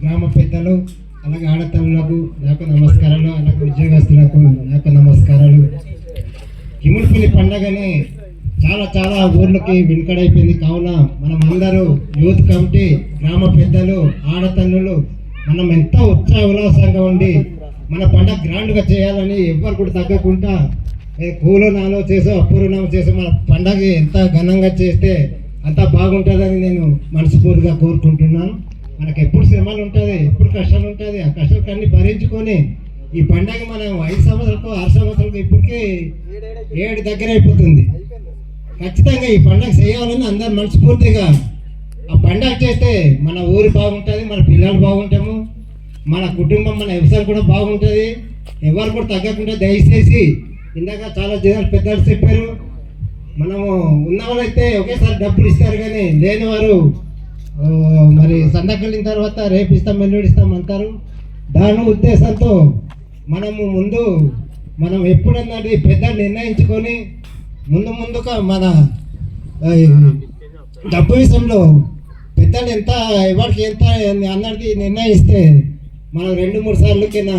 గ్రామ పెద్దలు అలాగే ఆడతల్లులకు నాకు నమస్కారాలు అలాగే ఉద్యోగస్తులకు నాకు నమస్కారాలు. హిముడిపల్లి పండగని చాలా చాలా ఊర్లకి వెనుకడైపోయింది. కావున మనం అందరూ యూత్ కమిటీ గ్రామ పెద్దలు ఆడతల్లులు మనం ఎంతో ఉత్సాహ ఉల్లాసంగా ఉండి మన పండగ గ్రాండ్గా చేయాలని ఎవరు కూడా తగ్గకుండా ఏ కూలో నాలో చేసో అపూర్ణం చేసో మన పండగ ఎంత ఘనంగా చేస్తే అంత బాగుంటుందని నేను మనస్ఫూర్తిగా కోరుకుంటున్నాను. మనకు ఎప్పుడు శ్రమలు ఉంటుంది ఎప్పుడు కష్టాలు ఉంటుంది ఆ కష్టాలన్నీ భరించుకొని ఈ పండగ మనం ఐదు సంవత్సరాలకు ఆరు సంవత్సరాలకు ఇప్పటికీ ఏడు దగ్గర అయిపోతుంది. ఖచ్చితంగా ఈ పండగ చేయాలని అందరు మనస్ఫూర్తిగా ఆ పండగ చేస్తే మన ఊరు బాగుంటుంది మన పిల్లలు బాగుంటాము మన కుటుంబం మన వ్యవసాయం కూడా బాగుంటుంది. ఎవరు కూడా తగ్గకుండా దయచేసి ఇందాక చాలా జనాలు పెద్దలు చెప్పారు మనము ఉన్న వాళ్ళైతే ఒకేసారి డబ్బులు ఇస్తారు కానీ లేని వారు మరి సందకెళ్ళిన తర్వాత రేపు ఇస్తాం ఇస్తాం అంటారు. దాని ఉద్దేశంతో మనము ముందు మనం ఎప్పుడన్నది పెద్ద నిర్ణయించుకొని ముందు ముందుగా మన డబ్బు విషయంలో పెద్దలు ఎంత ఎవరికి ఎంత అన్నది నిర్ణయిస్తే మనం రెండు మూడు సార్లు కింద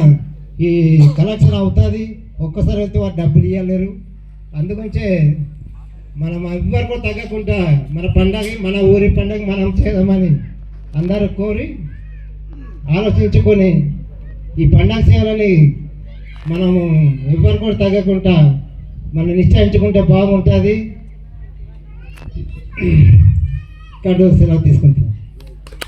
ఈ కలెక్షన్ అవుతుంది. ఒక్కసారి అయితే వారు డబ్బులు ఇవ్వలేరు అందుగురించే మనం ఎవ్వరు కూడా తగ్గకుండా మన పండగ మన ఊరి పండగ మనం చేద్దామని అందరూ కోరి ఆలోచించుకొని ఈ పండగ చేయాలని మనము ఎవ్వరు కూడా తగ్గకుండా మనం నిశ్చయించుకుంటే బాగుంటుంది. కడు సెలవు తీసుకుంటాం.